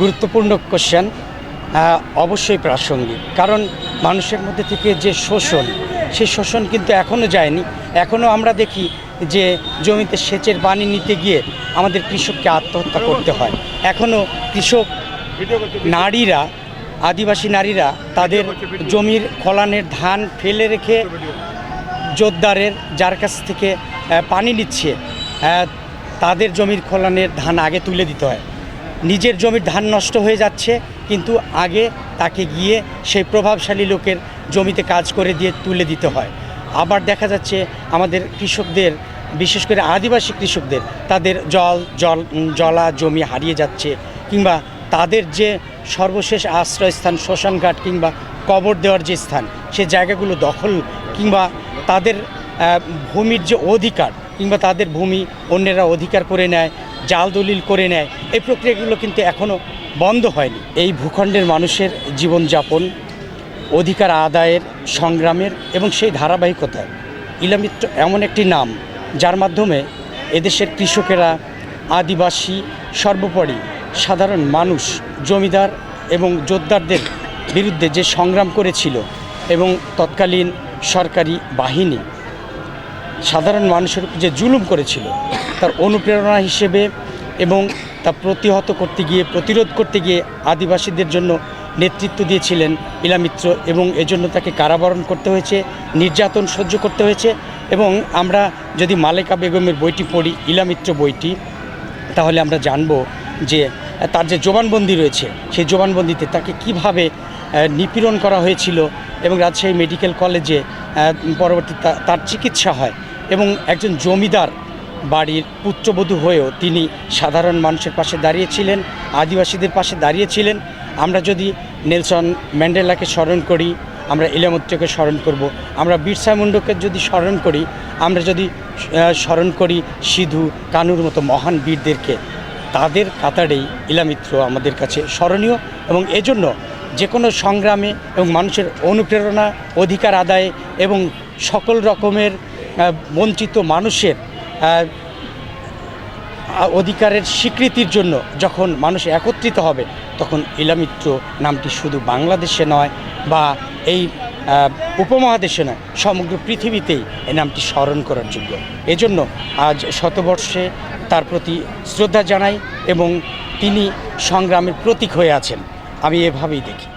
গুরুত্বপূর্ণ কোশ্চেন অবশ্যই প্রাসঙ্গিক। কারণ মানুষের মধ্যে থেকে যে শোষণ, সেই শোষণ কিন্তু এখনও যায়নি। এখনও আমরা দেখি যে জমিতে সেচের পানি নিতে গিয়ে আমাদের কৃষককে আত্মহত্যা করতে হয়। এখনও কৃষক নারীরা, আদিবাসী নারীরা তাদের জমির ফলানের ধান ফেলে রেখে জোরদারের, যার কাছ থেকে পানি নিচ্ছে তাদের জমির খোলানের ধান আগে তুলে দিতে হয়। নিজের জমির ধান নষ্ট হয়ে যাচ্ছে, কিন্তু আগে তাকে গিয়ে সেই প্রভাবশালী লোকের জমিতে কাজ করে দিয়ে তুলে দিতে হয়। আবার দেখা যাচ্ছে আমাদের কৃষকদের, বিশেষ করে আদিবাসী কৃষকদের, তাদের জল জল জলা জমি হারিয়ে যাচ্ছে, কিংবা তাদের যে সর্বশেষ আশ্রয়স্থান শ্মশানঘাট কিংবা কবর দেওয়ার যে স্থান, সে জায়গাগুলো দখল, কিংবা তাদের ভূমির যে অধিকার কিংবা তাদের ভূমি অন্যেরা অধিকার করে নেয়, জাল দলিল করে নেয়, এই প্রক্রিয়াগুলো কিন্তু এখনও বন্ধ হয়নি। এই ভূখণ্ডের মানুষের জীবনযাপন, অধিকার আদায়ের, সংগ্রামের এবং সেই ধারাবাহিকতায় ইলামিত্র এমন একটি নাম, যার মাধ্যমে এদেশের কৃষকেরা, আদিবাসী, সর্বোপরি সাধারণ মানুষ, জমিদার এবং যোদ্ধারদের বিরুদ্ধে যে সংগ্রাম করেছিল এবং তৎকালীন সরকারি বাহিনী সাধারণ মানুষের যে জুলুম করেছিল, তার অনুপ্রেরণা হিসেবে এবং তা প্রতিহত করতে গিয়ে, প্রতিরোধ করতে গিয়ে আদিবাসীদের জন্য নেতৃত্ব দিয়েছিলেন ইলামিত্র এবং এজন্য তাকে কারাবরণ করতে হয়েছে, নির্যাতন সহ্য করতে হয়েছে এবং আমরা যদি মালেকা বেগমের বইটি পড়ি ইলামিত্র বইটি, তাহলে আমরা জানব যে তার যে জবানবন্দি রয়েছে, সেই জবানবন্দিতে তাকে কীভাবে নিপীড়ন করা হয়েছিল এবং রাজশাহী মেডিকেল কলেজে পরবর্তী তার চিকিৎসা হয়। এবং একজন জমিদার বাড়ির পুত্রবধূ হয়েও তিনি সাধারণ মানুষের পাশে দাঁড়িয়েছিলেন, আদিবাসীদের পাশে দাঁড়িয়েছিলেন। আমরা যদি নেলসন ম্যান্ডেলাকে স্মরণ করি, আমরা ইলামুত্রকে স্মরণ করব। আমরা বিরসা মুন্ডকে যদি স্মরণ করি, আমরা যদি স্মরণ করি সিধু কানুর মতো মহান বীরদেরকে, তাদের কাতারেই ইলামিত্র আমাদের কাছে স্মরণীয় এবং এজন্য যে কোনো সংগ্রামে এবং মানুষের অনুপ্রেরণা, অধিকার আদায়ে এবং সকল রকমের বঞ্চিত মানুষের অধিকারের স্বীকৃতির জন্য যখন মানুষ একত্রিত হবে, তখন ইলামিত্র নামটি শুধু বাংলাদেশে নয় বা এই উপমহাদেশে নয়, সমগ্র পৃথিবীতেই এই নামটি স্মরণ করার যোগ্য। এজন্য আজ শতবর্ষে তার প্রতি শ্রদ্ধা জানাই এবং তিনি সংগ্রামের প্রতীক হয়ে আছেন। আমি এভাবেই দেখি।